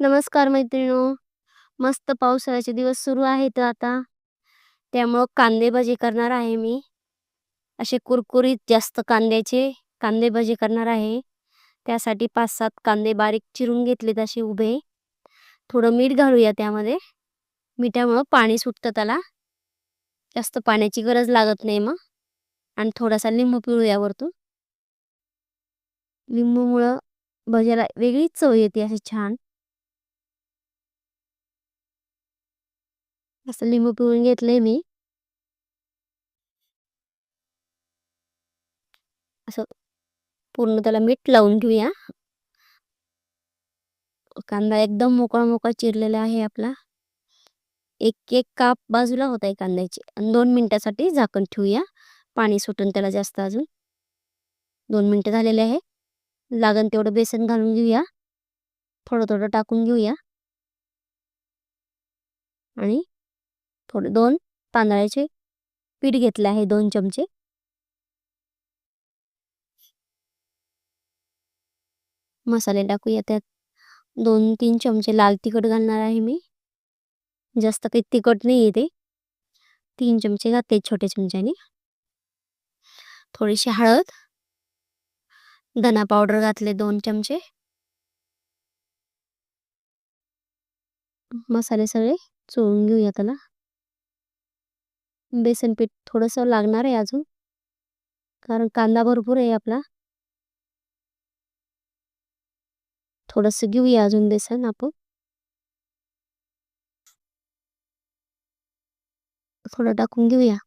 नमस्कार मैत्रिणो मस्त पावसाळ्याचे दिवस सुरू आहेत आता. त्यामुळं कांदे भजी करणार आहे मी. असे कुरकुरीत जास्त कांद्याचे कांदे भजी करणार आहे. त्यासाठी पाच सात कांदे बारीक चिरून घेतलेत असे उभे. थोडं मीठ घालूया त्यामध्ये. मिठामुळं पाणी सुटतं त्याला. जास्त पाण्याची गरज लागत नाही मग. आणि थोडासा लिंबू पिळूया वरतून. लिंबूमुळं भज्याला वेगळीच चव येते असे छान. असं लिंबू पिळून घेतलंय मी. असं पूर्ण त्याला मीठ लावून घेऊया. कांदा एकदम मोकळा मोकळा चिरलेला आहे आपला. एक एक काप बाजूला होत आहे कांद्याची. आणि दोन मिनिटासाठी झाकण ठेवूया. पाणी सुटून त्याला जास्त अजून. दोन मिनटं झालेले आहे. लागण तेवढं बेसन घालून घेऊया. थोडं थोडं टाकून घेऊया. आणि थोडे दोन तांदळाचे पीठ घेतले आहे दोन चमचे. मसाले टाकूया त्यात. दोन तीन चमचे लाल तिखट घालणार आहे मी. जास्त काही तिखट नाही येते तीन चमचे घातले छोट्या चमच्याने. थोडीशी हळद. धना पावडर घातले दोन चमचे. मसाले सगळे चोळून घेऊया त्याला. बेसन पीठ थोडस लागणार आहे अजून. कारण कांदा भरपूर आहे आपला. थोडस घेऊया अजून बेसन आपण. थोडं टाकून घेऊया.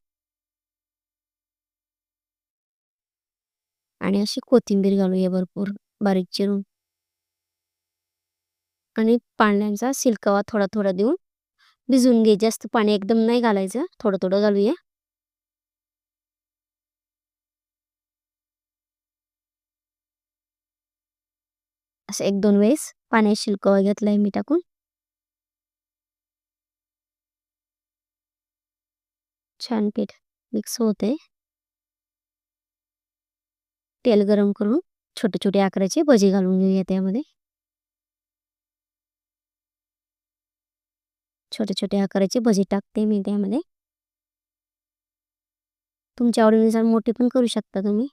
आणि अशी कोथिंबीर घालूया भरपूर बारीक चिरून. आणि पाण्याचा सिलकावा थोडा थोडा देऊन भिजून घे जास्त पाणी एकदम नाही घालायचं. थोडं थोडं घालूया. असं एक दोन वेळेस पाण्यात शिल्क घेतलाय मी टाकून. छान पीठ मिक्स होते तेल गरम करून छोटे छोटे आकाराचे भजी घालून घेऊया त्यामध्ये. छोटे छोटे आकाराचे भजे टाकते मी त्यामध्ये. तुमच्या आवडीनुसार मोठे पण करू शकता तुम्ही.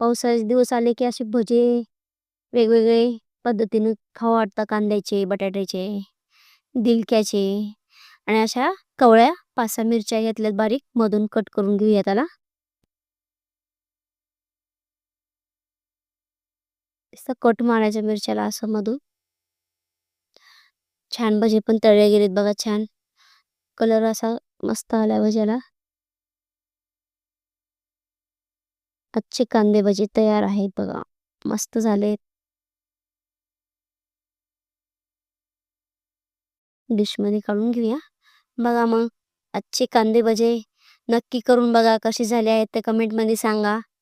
पावसाळ्याचे दिवस आले की असे भजे वेगवेगळे पद्धतीने खाऊ वाटतात. कांद्याचे बटाट्याचे दिलक्याचे आणि अशा कवळ्या पाच सहा मिरच्या घेतल्यात बारीक. मधून कट करून घेऊया त्याला. कट मारायच्या मिरच्याला असं मधून. छान भजे पण तळले गेलेत बघा छान. कलर असा मस्त आला भज्याला. अच्छे कांदे भजे तयार आहेत बघा मस्त झालेत. डिशमध्ये काढून घेऊया. बघा मग अच्छे कांदे भजे नक्की करून बघा कसे झाले आहेत ते कमेंटमध्ये सांगा.